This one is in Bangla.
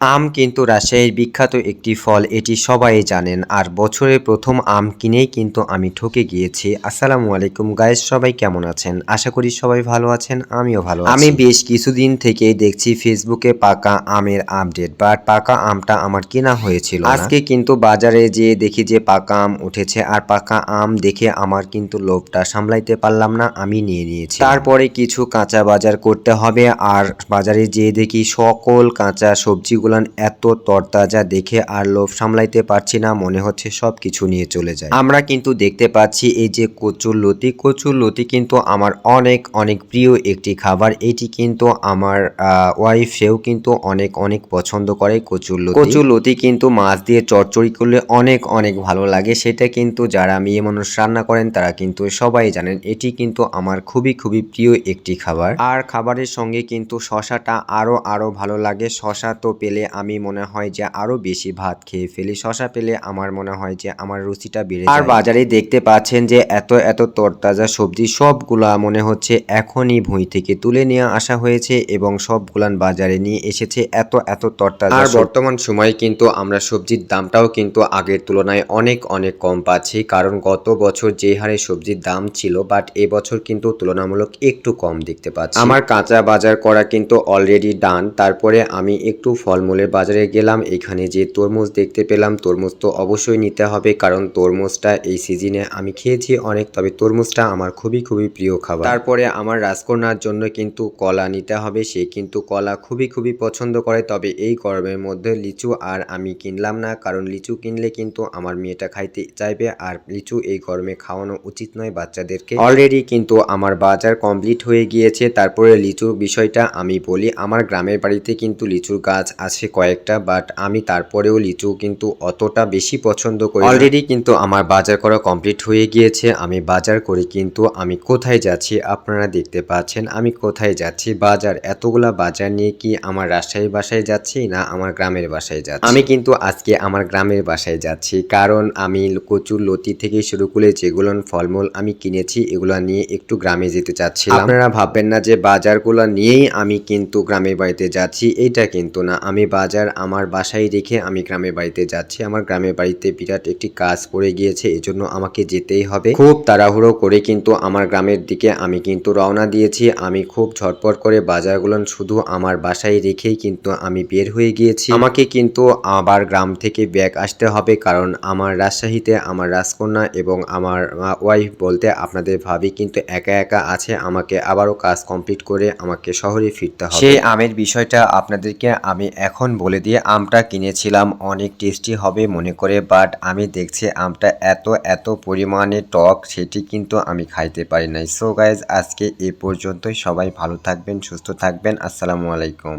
আম কিন্তু রাজশাহীর বিখ্যাত একটি ফল এটি সবাই জানেন। আর বছরের প্রথম আম কিনেই কিন্তু আমি ঠকে গিয়েছি। আসসালামু আলাইকুম গাইস সবাই কেমন আছেন? আশা করি সবাই ভালো আছেন আমিও ভালো আমি বেশ কিছুদিন থেকেই দেখছি ফেসবুকে পাকা আমের আপডেট বাট পাকা আমটা আমার কেনা হয়েছিল আজকে কিন্তু বাজারে যেয়ে দেখি যে পাকা আম উঠেছে আর পাকা আম দেখে আমার কিন্তু লোভটা সামলাইতে পারলাম না আমি নিয়ে নিয়েছি। তারপরে কিছু কাঁচা বাজার করতে হবে আর বাজারে যেয়ে দেখি সকল কাঁচা সবজিগুলান এত তরতাজা দেখে আর লোভ সামলাইতে পারছি না, মনে হচ্ছে সব কিছু নিয়ে চলে যায়। আমরা কিন্তু দেখতে পাচ্ছি এই যে কচুর লতি কচুর লতি কিন্তু আমার অনেক অনেক প্রিয় একটি খাবার। এটি কিন্তু আমার ওয়াইফ সেও কিন্তু অনেক অনেক পছন্দ করে কচুর লতি। কচুর লতি কিন্তু মাছ দিয়ে চচ্চড়ি করলে অনেক অনেক ভালো লাগে। সেটা কিন্তু যারা মেয়ে মানুষ রান্না করেন, তারা কিন্তু সবাই জানেন, এটি কিন্তু আমার খুবই খুবই প্রিয় একটি খাবার। আর খাবারের সঙ্গে কিন্তু শশাটা আরও আরও ভালো লাগে। শশা তো পেলে আমি মনে হয় যে আরও বেশি ভাত খেয়ে ফেলি। শশা পেলে আমার মনে হয় যে আমার রুচিটা বেড়ে আর বাজারে দেখতে পাচ্ছেন যে এত এত তরতাজা সবজি সবগুলা মনে হচ্ছে এখনই ভুঁই থেকে তুলে নিয়ে আসা হয়েছে এবং সবগুলান বাজারে নিয়ে এসেছে এত এত তরতাজা আর বর্তমান সময়ে কিন্তু আমরা সবজির দামটাও কিন্তু আগের তুলনায় অনেক অনেক কম পাচ্ছি। কারণ গত বছর যে হারে সবজির দাম ছিল বাট এবছর কিন্তু তুলনামূলক একটু কম দেখতে পাচ্ছি। আমার কাঁচা বাজার করা কিন্তু অলরেডি ডান তারপরে আমি একটু ফলমূলের বাজারে গেলাম। এখানে যে তরমুজ দেখতে পেলাম, তরমুজ তো অবশ্যই নিতে হবে, কারণ তরমুজটা এই সিজনে আমি খেয়েছি অনেক, তবে তরমুজটা আমার খুবই খুবই প্রিয় খাবার। তারপরে আমার রাজকন্যার জন্য কিন্তু কলা নিতে হবে, সে কিন্তু কলা খুবই খুবই পছন্দ করে, তবে এই গরমের মধ্যে লিচু আর আমি কিনলাম না, কারণ লিচু কিনলে কিন্তু আমার মেয়েটা খাইতে চাইবে, আর লিচু এই গরমে খাওয়ানো উচিত নয় বাচ্চাদেরকে। অলরেডি কিন্তু আমার বাজার কমপ্লিট হয়ে গিয়েছে, তারপরে লিচুর বিষয়টা আমি বলি, আমার গ্রামের বাড়িতে কিন্তু লিচুর গাছ আছে। কয়েকটা বাট আমি তারপরেও লিচু কিন্তু অতটা বেশি পছন্দ করি অলরেডি কিন্তু আমার বাজার করা কমপ্লিট হয়ে গিয়েছে আমি বাজার করে কিন্তু আমি কোথায় যাচ্ছি আপনারা দেখতে পাচ্ছেন আমি কোথায় যাচ্ছি বাজার এতগুলা বাজার নিয়ে কি আমার রাজশাহী বাসায় যাচ্ছি না আমার গ্রামের বাসায় যাচ্ছি? আমি কিন্তু আজকে আমার গ্রামের বাসায় যাচ্ছি কারণ আমি কচুর লতি থেকে শুরু করে যেগুলো ফলমূল আমি কিনেছি এগুলো নিয়ে একটু গ্রামে যেতে চাচ্ছি আপনারা ভাববেন না যে বাজারগুলো নিয়েই আমি কিন্তু গ্রামের বাড়িতে যাচ্ছি এইটা কিন্তু না আমি বাজার আমার বাসায় রেখে আমি গ্রামের বাড়িতে যাচ্ছি। আমার গ্রামের বাড়িতে বিরাট একটি কাজ পড়ে গিয়েছে, এজন্য আমাকে যেতেই হবে। খুব তাড়াহুড়ো করে কিন্তু আমার গ্রামের দিকে আমি কিন্তু রওনা দিয়েছি। আমি খুব ঝটপট করে বাজারগুলো শুধু আমার বাসায় রেখেই কিন্তু আমি বের হয়ে গিয়েছি। আমাকে কিন্তু আবার গ্রাম থেকে ব্যাগ আসতে হবে কারণ আমার রাজশাহীতে আমার রাজকন্যা এবং আমার ওয়াইফ বলতে আপনাদের ভাবি কিন্তু একা একা আছে। আমাকে আবারও কাজ কমপ্লিট করে আমাকে শহরে ফিরতে হবে। সেই আমের বিষয়টা আপনাদেরকে আমি এখন বলে দিয়ে আমটা কিনেছিলাম, অনেক টেস্টি হবে মনে করে বাট আমি দেখছি আমটা এত এত পরিমাণে টক, সেটি কিন্তু আমি খাইতে পারি নাই। সো গাইজ আজকে এ পর্যন্তই। সবাই ভালো থাকবেন, সুস্থ থাকবেন। আসসালামু আলাইকুম।